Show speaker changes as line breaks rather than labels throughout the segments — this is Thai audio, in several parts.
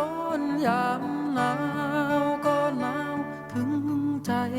อน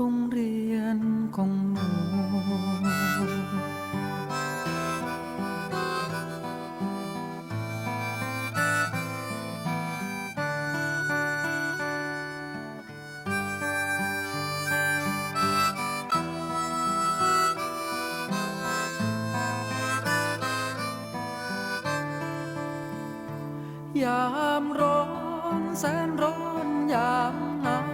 รงเรียนของหนูยามร้อนแสนร้อนยามหนาว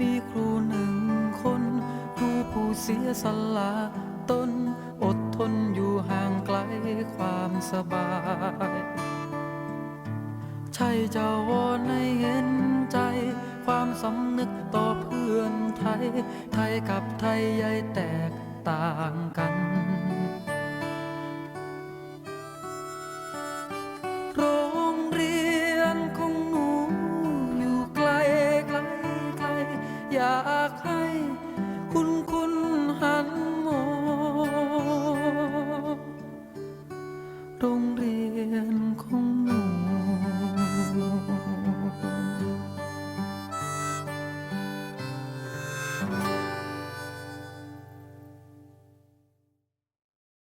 มีครูหนึ่งคน ครูผู้เสียสละตนอดทนอยู่ห่างไกลความสบาย ใช่จะวอนให้เห็นใจ ความสำนึกต่อเพื่อนไทย ไทยกับไทยใหญ่แตกต่างกัน อยากให้